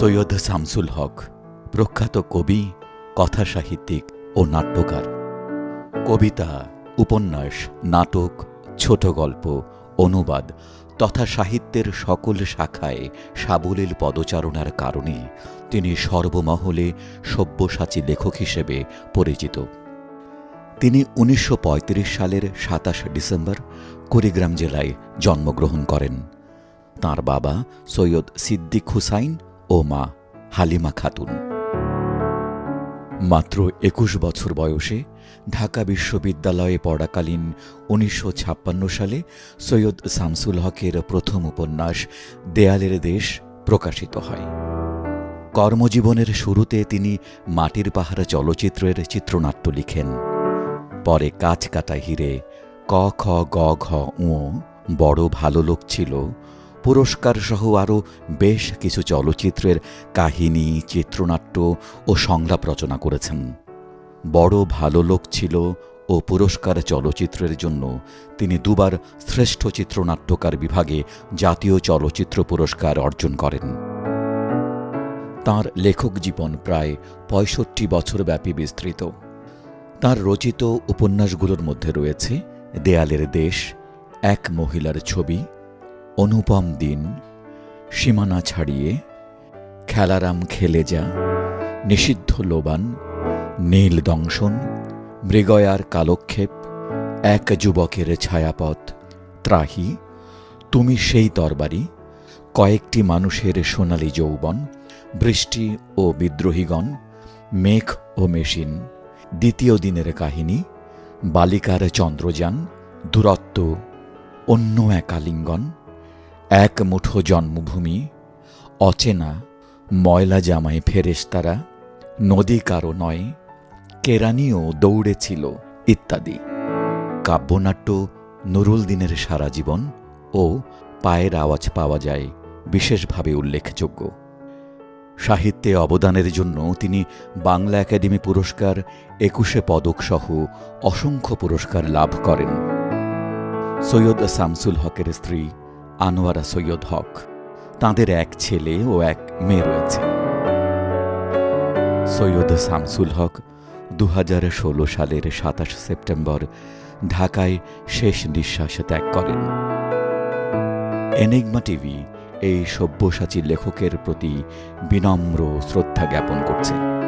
সৈয়দ শামসুল হক, প্রখ্যাত কবি কথা সাহিত্যিক ও নাট্যকার। কবিতা, উপন্যাস, নাটক, ছোট গল্প, অনুবাদ তথা সাহিত্যের সকল শাখায় সাবলীল পদচারণার কারণে তিনি সর্বমহলে সব্যসাচী লেখক হিসেবে পরিচিত। তিনি উনিশশো পঁয়ত্রিশ সালের সাতাশ ডিসেম্বর কুড়িগ্রাম জেলায় জন্মগ্রহণ করেন। তার বাবা সৈয়দ সিদ্দিক হুসাইন ও মা হালিমা খাতুন। মাত্র একুশ বছর বয়সে ঢাকা বিশ্ববিদ্যালয়ে পড়াকালীন উনিশশো ছাপ্পান্ন সালে সৈয়দ শামসুল হকের প্রথম উপন্যাস দেয়ালের দেশ প্রকাশিত হয়। কর্মজীবনের শুরুতে তিনি মাটির পাহাড় চলচ্চিত্রের চিত্রনাট্য লিখেন। পরে কাজ কাটা হিরে ক খ গ ঘ উ বড় ভালো লোক ছিল। পুরস্কার সহ আরও বেশ কিছু চলচ্চিত্রের কাহিনী, চিত্রনাট্য ও সংলাপ রচনা করেছেন। বড় ভালো লোক ছিল ও পুরস্কার চলচ্চিত্রের জন্য তিনি দুবার শ্রেষ্ঠ চিত্রনাট্যকার বিভাগে জাতীয় চলচ্চিত্র পুরস্কার অর্জন করেন। তার লেখক জীবন প্রায় পঁয়ষট্টি বছর ব্যাপী বিস্তৃত। তার রচিত উপন্যাসগুলোর মধ্যে রয়েছে, দেয়ালের দেশ, এক মহিলার ছবি অনুপম দিন, সীমানা ছাড়িয়ে, খেলারাম খেলে যা, নিষিদ্ধ লোবান, নীল দংশন, মৃগয়ার কালক্ষেপ, এক যুবকের ছায়াপথ, ত্রাহি, তুমি সেই তরবারি, কয়েকটি মানুষের সোনালি যৌবন, বৃষ্টি ও বিদ্রোহীগণ, মেঘ ও মেশিন, দ্বিতীয় দিনের কাহিনী, বালিকার চন্দ্রযান, দূরত্ব, অন্য এক আলিঙ্গন এক মুঠো জন্মভূমি, অচেনা ময়লা জামায় ফেরেশতারা, নদী কারও নয়, কেরানিও দৌড়েছিল ইত্যাদি। কাব্যনাট্য নুরুল দিনের সারা জীবন ও পায়ের আওয়াজ পাওয়া যায় বিশেষভাবে উল্লেখযোগ্য। সাহিত্যে অবদানের জন্য তিনি বাংলা একাডেমি পুরস্কার, একুশে পদকসহ অসংখ্য পুরস্কার লাভ করেন। সৈয়দ শামসুল হকের স্ত্রী আনোয়ারা সৈয়দ হক। তাঁদের এক ছেলে ও এক মেয়ে রয়েছে। সৈয়দ শামসুল হক দু হাজার ষোলো সালের সাতাশ সেপ্টেম্বর ঢাকায় শেষ নিঃশ্বাস ত্যাগ করেন। এনিগমা টিভি এই সব্যসাচী লেখকের প্রতি বিনম্র শ্রদ্ধা জ্ঞাপন করছে।